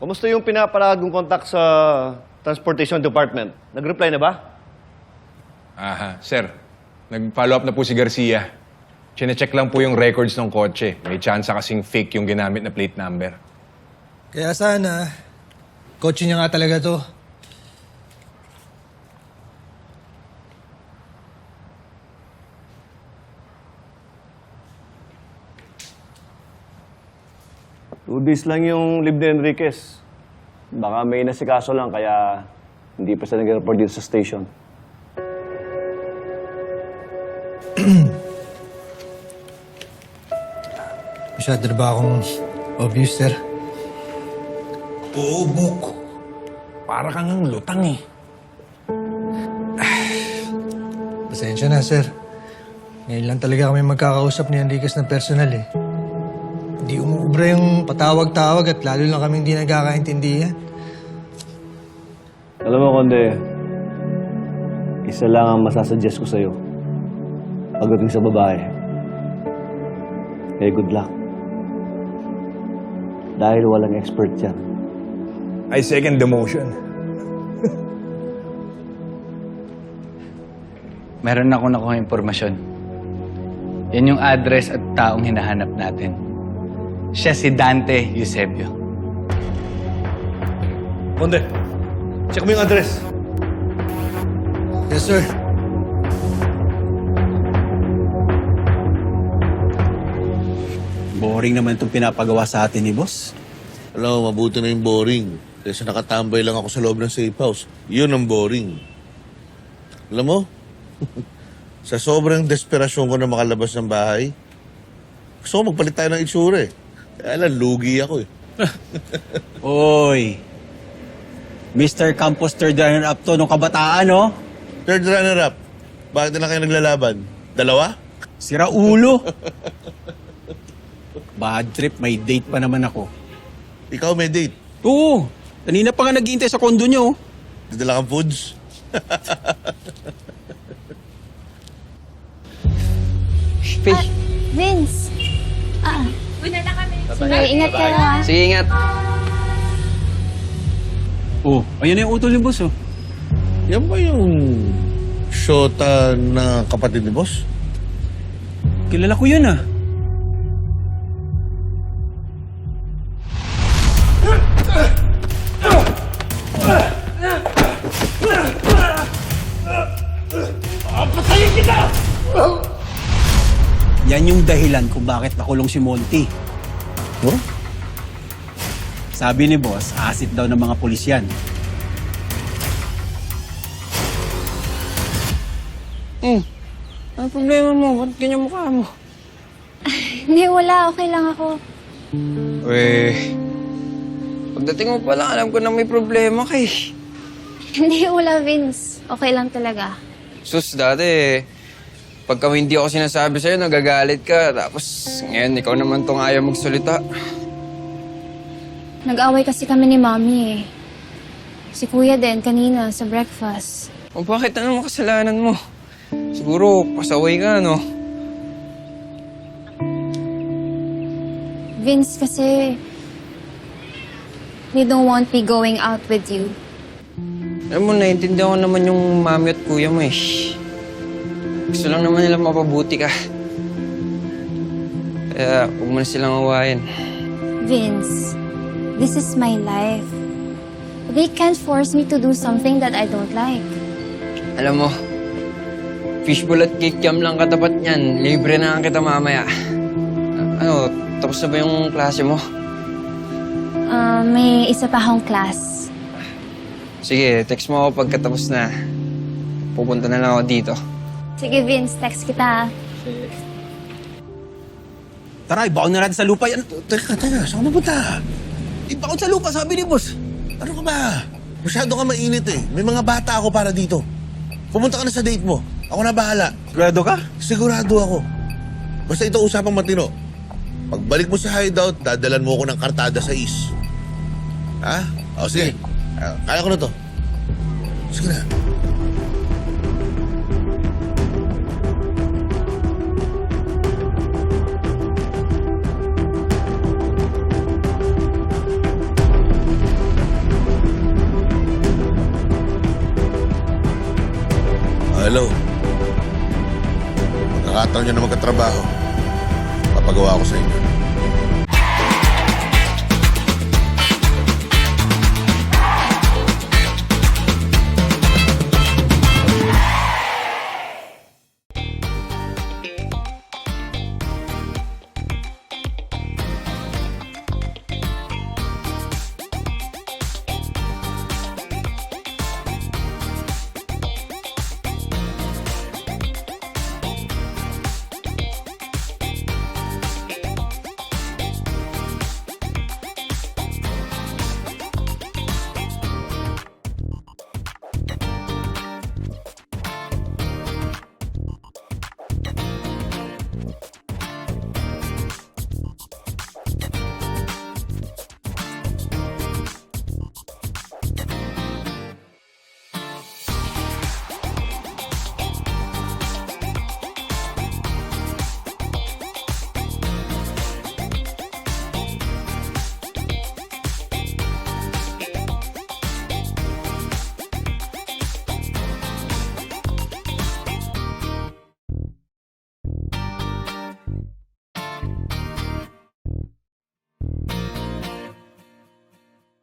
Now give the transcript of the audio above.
Kumusta yung pinapalagong contact sa Transportation Department? Nag-reply na ba? Aha, sir. Nag-follow up na po si Garcia. Chine-check lang po yung records ng kotse. May chance kasing fake yung ginamit na plate number. Kaya sana, kotse niya nga talaga to. Two days lang yung leave ni Enriquez. Baka may nasikaso lang kaya hindi pa siya nag-report dito sa station. Masyado na ba akong obvious, sir? Oo, Bok. Para kang ang lutang eh. Pasensya na, sir. Ngayon lang talaga kami magkakausap ni Enriquez ng personal eh. Hindi umuubra yung patawag-tawag at lalo lang kami hindi nagkakaintindihan. Alam mo, Konde, isa lang ang masasuggest ko sa'yo. Pagdating sa babae. Eh, good luck. Dahil walang expert yan. I second the motion. Meron ako nakuha impormasyon. Yan yung address at taong hinahanap natin. Siya si Dante Eusebio. Konde, check mo yung address. Yes, sir. Boring naman itong pinapagawa sa atin ni boss. Alam mo, mabuti na yung boring. Kasi nakatambay lang ako sa loob ng safe house. Yun ang boring. Alam mo, sa sobrang desperasyon ko na makalabas ng bahay, gusto ko magpalit tayo ng itsura eh. Kaya lang, lugi ako eh. Oy! Mr. Campos third runner-up to nung kabataan, no? Third runner-up, bakit na lang kayo naglalaban? Dalawa? Sira ulo! Bad trip, may date pa naman ako. Ikaw may date. Oo! Kanina pa nga naghihintay sa kondo nyo. Dadala kang foods. Ah, Vince. Sige, ingat ka lang. ah. Sige, ingat. Oh, ayun na yung utol ni boss, oh. Yan ba yung shota na kapatid ni boss? Kilala ko yun, ah. Yan yung dahilan kung bakit nakulong si Monty. Huh? Sabi ni boss, asit daw ng mga pulis yan. Ano problema mo? Ba't ganyan mukha mo? Hindi, wala. Okay lang ako. Eh, pagdating mo pa lang, alam ko na may problema kay. Hindi, wala, Vince. Okay lang talaga. Sus, dati, pag kami hindi ako sinasabi sa'yo, nagagalit ka. Tapos, ngayon, ikaw naman tong ayaw magsalita. Nag-away kasi kami ni Mami eh. Si Kuya din, kanina, sa breakfast. O bakit ano naman kasalanan mo? Siguro, pasaway ka, no? Vince, kasi... They don't want me going out with you. Alam mo, naiintindihan ko naman yung mami at kuya mo eh. Gusto lang naman nila mapabuti ka. Kaya, huwag mo na silang awayin. Vince, this is my life. They can't force me to do something that I don't like. Alam mo, fishbowl at kikiam lang katapat niyan. Libre na lang kita mamaya. Ano, tapos na ba yung klase mo? Ah, may isa pa akong class. Sige, text mo ako pagkatapos na. Pupunta na lang ako dito. Sige, Vince, text kita. Tara, ibaon na natin sa lupa yan. Teka, teka, saan ka napunta? Ibaon sa lupa, sabi ni boss. Ano ka ba? Masyado ka mainit eh. May mga bata ako para dito. Pumunta ka na sa date mo. Ako na bahala. Grado ka? Sigurado ako. Basta ito usapang matino. Pagbalik mo sa hideout, dadalan mo ako ng kartada sa is. Ha? O sige. Ah, kaya ko na to. Sige na. Hello. Pagkakataon nyo na magkatrabaho, papagawa ko sa inyo.